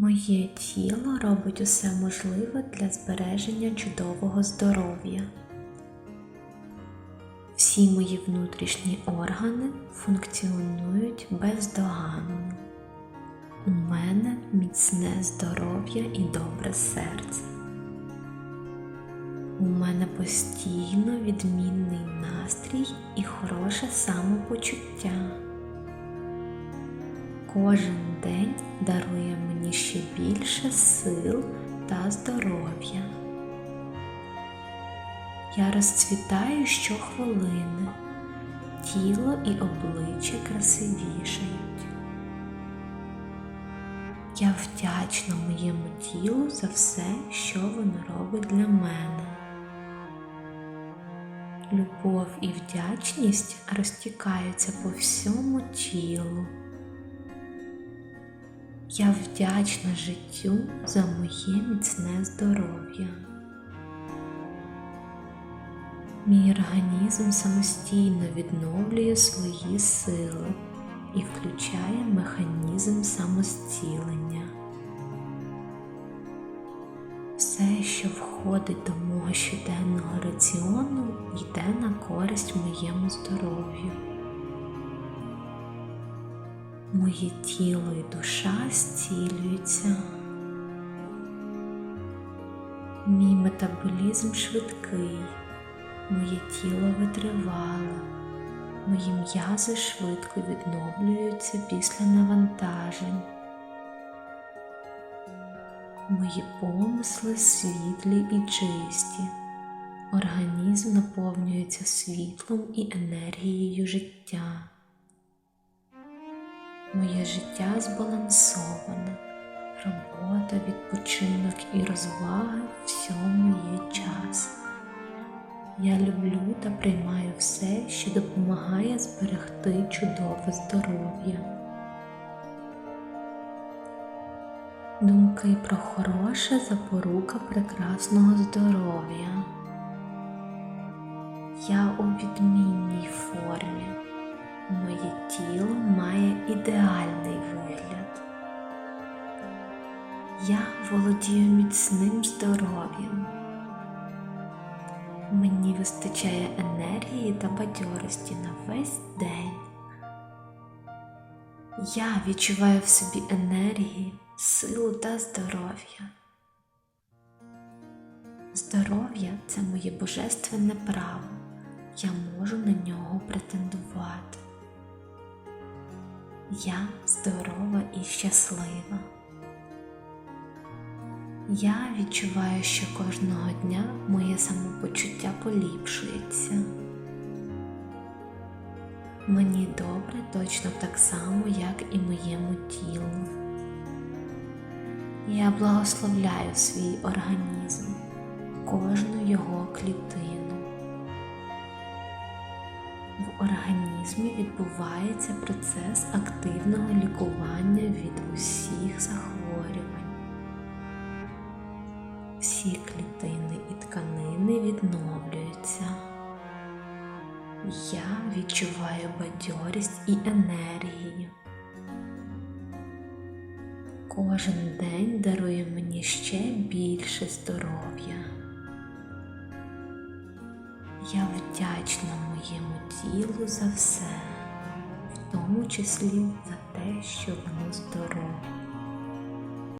Моє тіло робить усе можливе для збереження чудового здоров'я. Всі мої внутрішні органи функціонують бездоганно. У мене міцне здоров'я і добре серце. У мене постійно відмінний настрій і хороше самопочуття. Кожен день дарує мені ще більше сил та здоров'я. Я розцвітаю щохвилини, тіло і обличчя красивішають. Я вдячна моєму тілу за все, що воно робить для мене. Любов і вдячність розтікаються по всьому тілу. Я вдячна життю за моє міцне здоров'я. Мій організм самостійно відновлює свої сили і включає механізм самозцілення. Все, що входить до мого щоденного раціону, йде на користь моєму здоров'ю. Моє тіло і душа зцілюються. Мій метаболізм швидкий, моє тіло витривале, мої м'язи швидко відновлюються після навантажень. Мої помисли світлі і чисті. Організм наповнюється світлом і енергією життя. Моє життя збалансоване, робота, відпочинок і розваги всьому є час. Я люблю та приймаю все, що допомагає зберегти чудове здоров'я. Думки про хороше запорука прекрасного здоров'я. Я у відмінній ідеальний вигляд. Я володію міцним здоров'ям. Мені вистачає енергії та бадьорості на весь день. Я відчуваю в собі енергії, силу та здоров'я. Здоров'я це моє божественне право. Я можу на нього претендувати. Я здорова і щаслива. Я відчуваю, що кожного дня моє самопочуття поліпшується. Мені добре точно так само, як і моєму тілу. Я благословляю свій організм, кожну його клітину. В організмі відбувається процес активного лікування від усіх захворювань. Всі клітини і тканини відновлюються. Я відчуваю бадьорість і енергію. Кожен день дарує мені ще більше здоров'я. Я вдячна моєму тілу за все, в тому числі за те, що воно здорове.